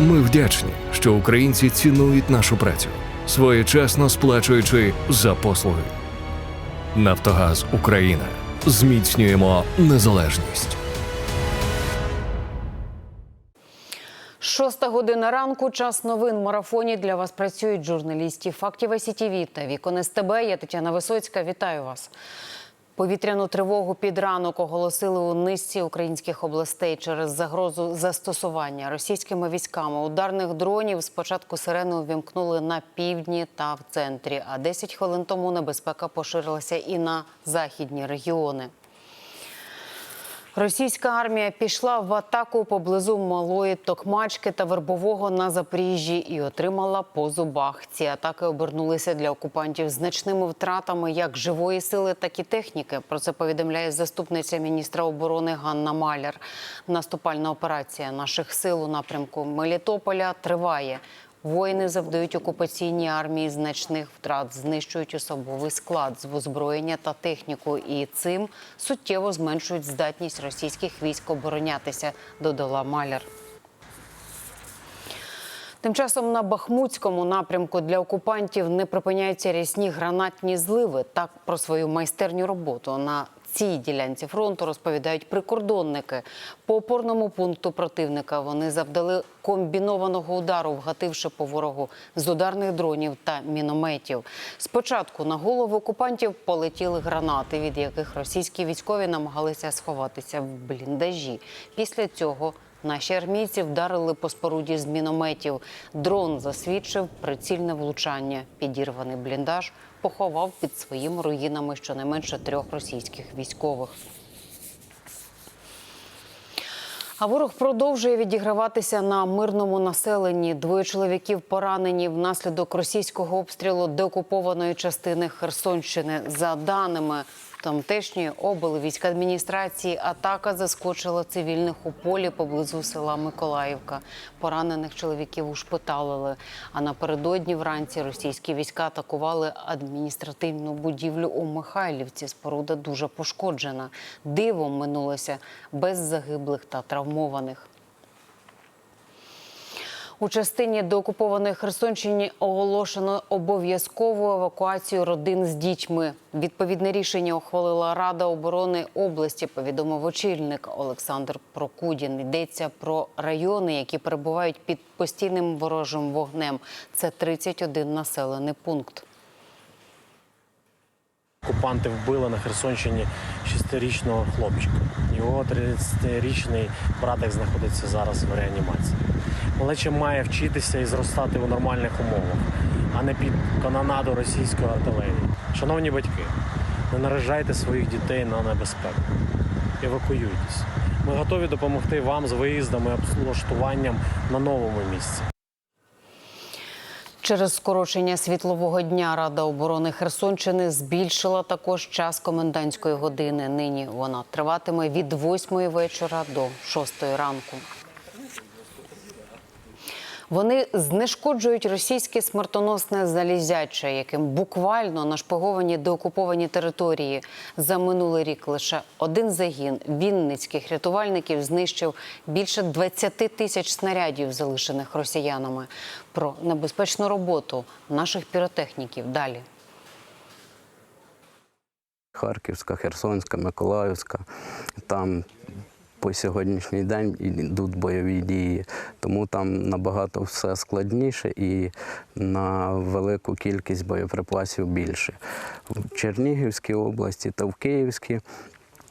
Ми вдячні, що українці цінують нашу працю, своєчасно сплачуючи за послуги. Нафтогаз Україна. Зміцнюємо незалежність. Шоста година ранку. Час новин марафоні. Для вас працюють журналісти фактів СІТВ та вікон СТБ. Я Тетяна Висоцька. Вітаю вас. Повітряну тривогу під ранок оголосили у низці українських областей через загрозу застосування російськими військами ударних дронів. Спочатку сирену увімкнули на півдні та в центрі. А 10 хвилин тому небезпека поширилася і на західні регіони. Російська армія пішла в атаку поблизу малої Токмачки та Вербового на Запоріжжі і отримала по зубах. Ці атаки обернулися для окупантів значними втратами як живої сили, так і техніки. Про це повідомляє заступниця міністра оборони Ганна Маляр. Наступальна операція наших сил у напрямку Мелітополя триває. Воїни завдають окупаційній армії значних втрат, знищують особовий склад з озброєння та техніку, і цим суттєво зменшують здатність російських військ оборонятися. Додала Маляр. Тим часом на Бахмутському напрямку для окупантів не припиняються рясні гранатні зливи. Так про свою майстерню роботу на цій ділянці фронту розповідають прикордонники. По опорному пункту противника вони завдали комбінованого удару, вгативши по ворогу з ударних дронів та мінометів. Спочатку на голову окупантів полетіли гранати, від яких російські військові намагалися сховатися в бліндажі. Після цього Наші армійці вдарили по споруді з мінометів. Дрон засвідчив прицільне влучання. Підірваний бліндаж поховав під своїми руїнами щонайменше трьох російських військових. А ворог продовжує відіграватися на мирному населенні. Двоє чоловіків поранені внаслідок російського обстрілу деокупованої частини Херсонщини. За даними тамтешньої облвійськадміністрації, атака заскочила цивільних у полі поблизу села Миколаївка. Поранених чоловіків ушпиталили. А напередодні вранці російські війська атакували адміністративну будівлю у Михайлівці. Споруда дуже пошкоджена. Дивом минулося без загиблих та травмованих. У частині деокупованої Херсонщини оголошено обов'язкову евакуацію родин з дітьми. Відповідне рішення ухвалила Рада оборони області. Повідомив очільник Олександр Прокудін. Йдеться про райони, які перебувають під постійним ворожим вогнем. Це 31 населений пункт. Окупанти вбили на Херсонщині шестирічного хлопчика. Його 30-річний братик знаходиться зараз в реанімації. Малеча має вчитися і зростати у нормальних умовах, а не під канонаду російської артилерії. Шановні батьки, не наражайте своїх дітей на небезпеку. Евакуюйтесь. Ми готові допомогти вам з виїздом і облаштуванням на новому місці. Через скорочення світлового дня Рада оборони Херсонщини збільшила також час комендантської години. Нині вона триватиме від 8 вечора до 6 ранку. Вони знешкоджують російське смертоносне залізяче, яким буквально нашпиговані деокуповані території. За минулий рік лише один загін вінницьких рятувальників знищив більше 20 тисяч снарядів, залишених росіянами. Про небезпечну роботу наших піротехніків далі. Харківська, Херсонська, Миколаївська. Там по сьогоднішній день йдуть бойові дії, тому там набагато все складніше і на велику кількість боєприпасів більше. В Чернігівській області та в Київській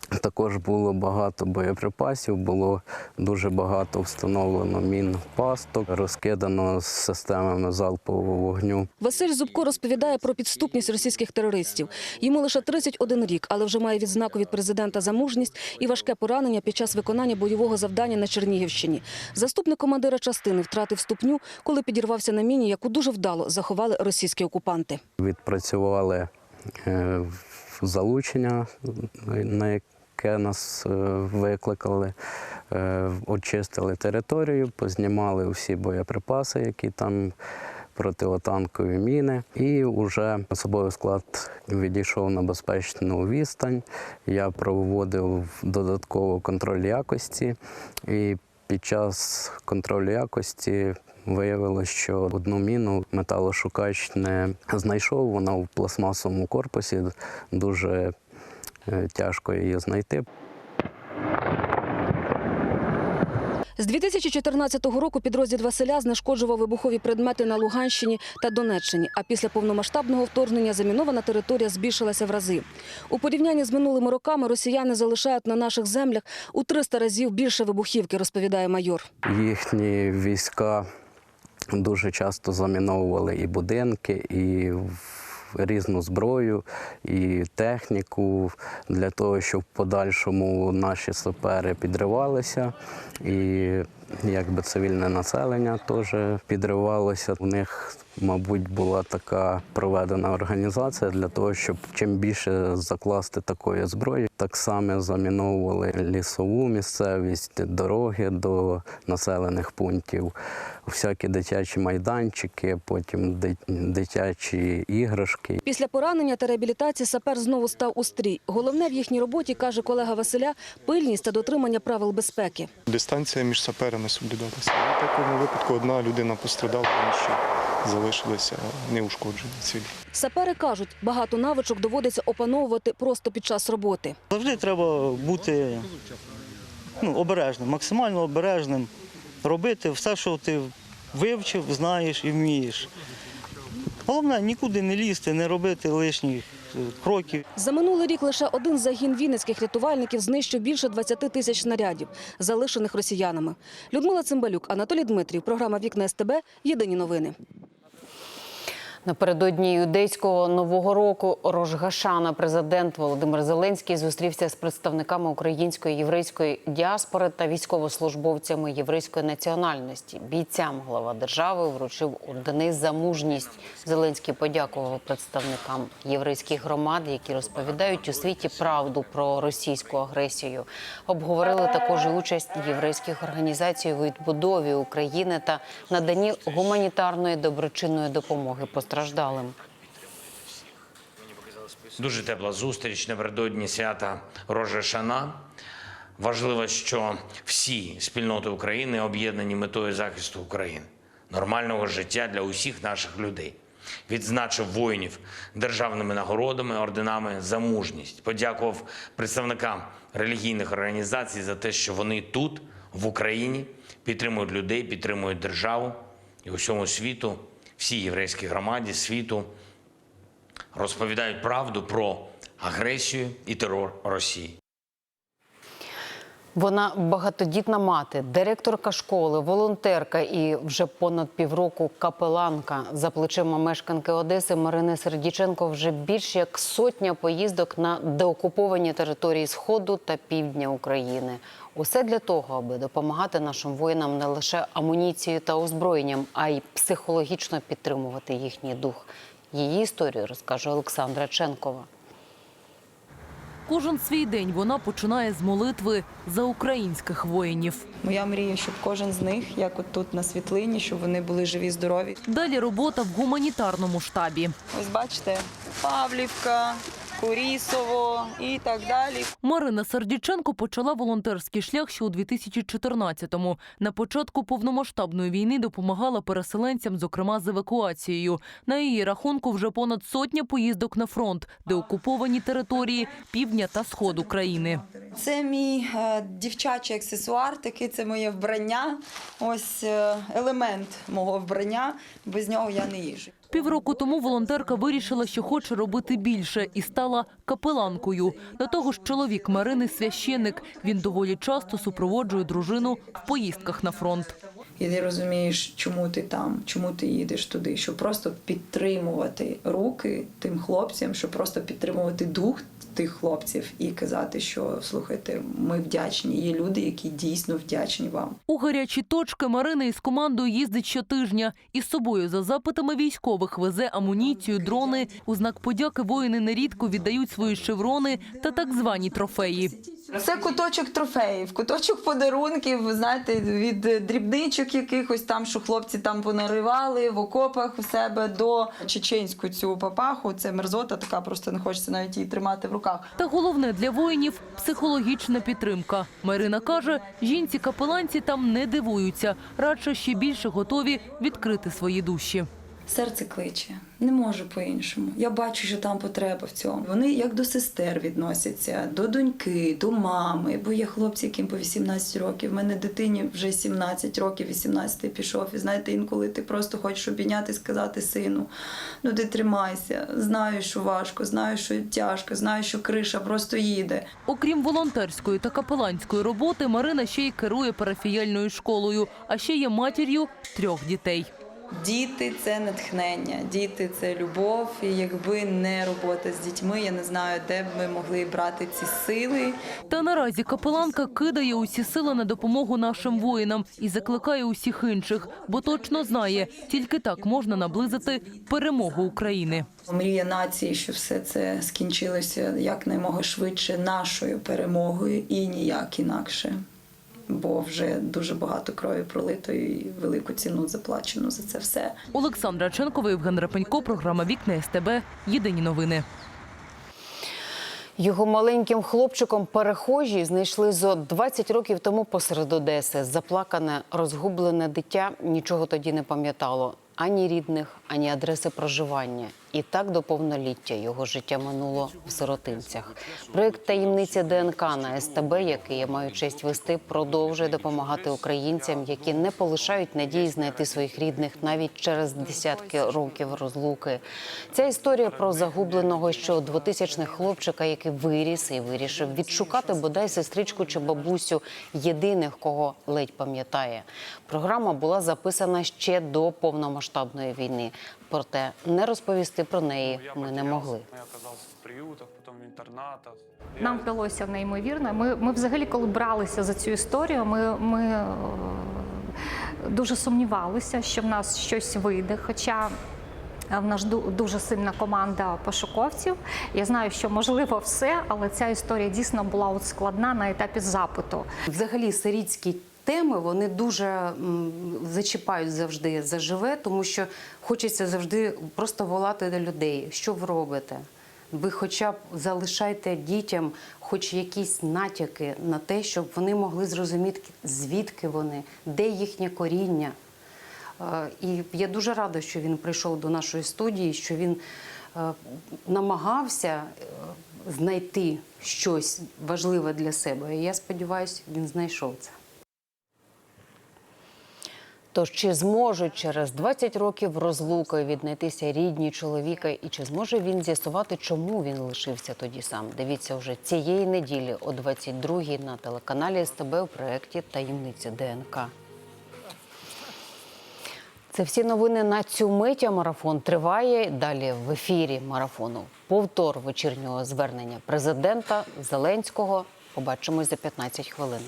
також було багато боєприпасів, було дуже багато встановлено мін пасток, розкидано з системами залпового вогню. Василь Зубко розповідає про підступність російських терористів. Йому лише 31 рік, але вже має відзнаку від президента за мужність і важке поранення під час виконання бойового завдання на Чернігівщині. Заступник командира частини втратив ступню, коли підірвався на міні, яку дуже вдало заховали російські окупанти. Відпрацювали е, залучення, на яке нас е, викликали, е, очистили територію, познімали всі боєприпаси, які там противотанкові міни. І вже особовий склад відійшов на безпечну відстань. Я проводив додатково контроль якості і Під час контролю якості виявилося, що одну міну металошукач не знайшов. Вона в пластмасовому корпусі. Дуже тяжко її знайти. З 2014 року підрозділ Василя знешкоджував вибухові предмети на Луганщині та Донеччині. А після повномасштабного вторгнення замінована територія збільшилася в рази. У порівнянні з минулими роками росіяни залишають на наших землях у 300 разів більше вибухівки, розповідає майор. Їхні війська дуже часто заміновували і будинки, і різну зброю, і техніку для того, щоб в подальшому наші сапери підривалися. І якби цивільне населення теж підривалося. У них, мабуть, була така проведена організація для того, щоб чим більше закласти такої зброї. Так само заміновували лісову місцевість, дороги до населених пунктів, всякі дитячі майданчики, потім дитячі іграшки. Після поранення та реабілітації сапер знову став у стрій. Головне в їхній роботі, каже колега Василя, пильність та дотримання правил безпеки. Дистанція між саперами соблюдалася. В такому випадку одна людина пострадала, інші залишилися неушкоджені цілі. Сапери кажуть, багато навичок доводиться опановувати просто під час роботи. Завжди треба бути ну, обережним, максимально обережним, робити все, що ти вивчив, знаєш і вмієш. Головне нікуди не лізти, не робити лишніх е, кроків. За минулий рік лише один загін вінницьких рятувальників знищив більше 20 тисяч снарядів, залишених росіянами. Людмила Цимбалюк, Анатолій Дмитрів, програма Вікна СТБ. Єдині новини. Напередодні юдейського нового року Рожгашана президент Володимир Зеленський зустрівся з представниками української єврейської діаспори та військовослужбовцями єврейської національності. Бійцям глава держави вручив ордени за мужність. Зеленський подякував представникам єврейських громад, які розповідають у світі правду про російську агресію. Обговорили також і участь єврейських організацій у відбудові України та наданні гуманітарної доброчинної допомоги постраждалим. Дуже тепла зустріч напередодні свята Рожа Шана. Важливо, що всі спільноти України об'єднані метою захисту України, нормального життя для усіх наших людей. Відзначив воїнів державними нагородами, орденами за мужність. Подякував представникам релігійних організацій за те, що вони тут, в Україні, підтримують людей, підтримують державу і усьому світу, всій єврейській громаді світу розповідають правду про агресію і терор Росії. Вона багатодітна мати, директорка школи, волонтерка і вже понад півроку капеланка. За плечима мешканки Одеси Марини Сердіченко вже більш як сотня поїздок на деокуповані території Сходу та півдня України. Усе для того, аби допомагати нашим воїнам не лише амуніцією та озброєнням, а й психологічно підтримувати їхній дух. Її історію розкаже Олександра Ченкова. Кожен свій день вона починає з молитви за українських воїнів. Моя мрія, щоб кожен з них, як от тут на світлині, щоб вони були живі, здорові. Далі робота в гуманітарному штабі. Ось бачите, Павлівка, Курісово і так далі. Марина Сердіченко почала волонтерський шлях ще у 2014-му. На початку повномасштабної війни допомагала переселенцям, зокрема з евакуацією. На її рахунку вже понад сотня поїздок на фронт, де окуповані території півдня та сходу країни. Це мій е, дівчачий аксесуар, такий це моє вбрання. Ось е, елемент мого вбрання. Без нього я не їжу. Півроку тому волонтерка вирішила, що хоче робити більше, і стала капеланкою. До того ж, чоловік Марини священник. Він доволі часто супроводжує дружину в поїздках на фронт. І не розумієш, чому ти там, чому ти їдеш туди, щоб просто підтримувати руки тим хлопцям, щоб просто підтримувати дух тих хлопців і казати, що слухайте, ми вдячні. Є люди, які дійсно вдячні вам. У гарячі точки Марина із командою їздить щотижня. Із собою за запитами військових везе амуніцію, дрони. У знак подяки воїни нерідко віддають свої шеврони та так звані трофеї. Це куточок трофеїв, куточок подарунків, знаєте, від дрібничок якихось там, що хлопці там понаривали в окопах у себе до чеченську цю папаху. Це мерзота, така просто не хочеться навіть її тримати в руках. Та головне для воїнів психологічна підтримка. Марина каже, жінці капеланці там не дивуються, радше ще більше готові відкрити свої душі. Серце кличе, не можу по-іншому. Я бачу, що там потреба в цьому. Вони як до сестер відносяться, до доньки, до мами. Бо є хлопці, яким по 18 років. В мене дитині вже 17 років, 18 пішов. І знаєте, інколи ти просто хочеш обійняти, сказати сину: ну ти тримайся, знаю, що важко, знаю, що тяжко, знаю, що криша просто їде. Окрім волонтерської та капеланської роботи, Марина ще й керує парафіяльною школою, а ще є матір'ю трьох дітей. Діти це натхнення, діти це любов. І якби не робота з дітьми, я не знаю, де б ми могли брати ці сили. Та наразі капеланка кидає усі сили на допомогу нашим воїнам і закликає усіх інших, бо точно знає, тільки так можна наблизити перемогу України. Мрія нації, що все це скінчилося якнаймога швидше нашою перемогою і ніяк інакше. Бо вже дуже багато крові пролито і велику ціну заплачено за це все. Олександра Ченкова, Євген Рапенько, програма Вікна СТБ. Єдині новини. Його маленьким хлопчиком перехожі знайшли зо 20 років тому посеред Одеси. Заплакане, розгублене дитя нічого тоді не пам'ятало. Ані рідних, ані адреси проживання. І так до повноліття його життя минуло в сиротинцях. Проєкт таємниці ДНК на СТБ, який я маю честь вести, продовжує допомагати українцям, які не полишають надії знайти своїх рідних навіть через десятки років розлуки. Ця історія про загубленого ще 2000-х хлопчика, який виріс і вирішив відшукати бодай сестричку чи бабусю єдиних, кого ледь пам'ятає. Програма була записана ще до повномасштабної війни. Проте не розповісти про неї ми не могли. Я оказался в приютах, потом в интернатах. Нам вдалося неймовірно. Ми, ми взагалі, коли бралися за цю історію, ми, ми е, дуже сумнівалися, що в нас щось вийде. Хоча е, в нас дуже сильна команда пошуковців. Я знаю, що можливо все, але ця історія дійсно була от складна на етапі запиту. Взагалі, сирітські теми вони дуже зачіпають завжди заживе, тому що хочеться завжди просто волати до людей. Що ви робите? Ви хоча б залишайте дітям хоч якісь натяки на те, щоб вони могли зрозуміти, звідки вони, де їхнє коріння. Е, І я дуже рада, що він прийшов до нашої студії, що він е, намагався е, знайти щось важливе для себе. І я сподіваюся, він знайшов це. Тож чи зможуть через 20 років розлуки віднайтися рідні чоловіка, і чи зможе він з'ясувати, чому він лишився тоді сам? Дивіться вже цієї неділі о 22-й на телеканалі СТБ у проєкті Таємниця ДНК. Це всі новини на цю мить. Марафон триває. Далі в ефірі марафону повтор вечірнього звернення президента Зеленського. Побачимось за 15 хвилин.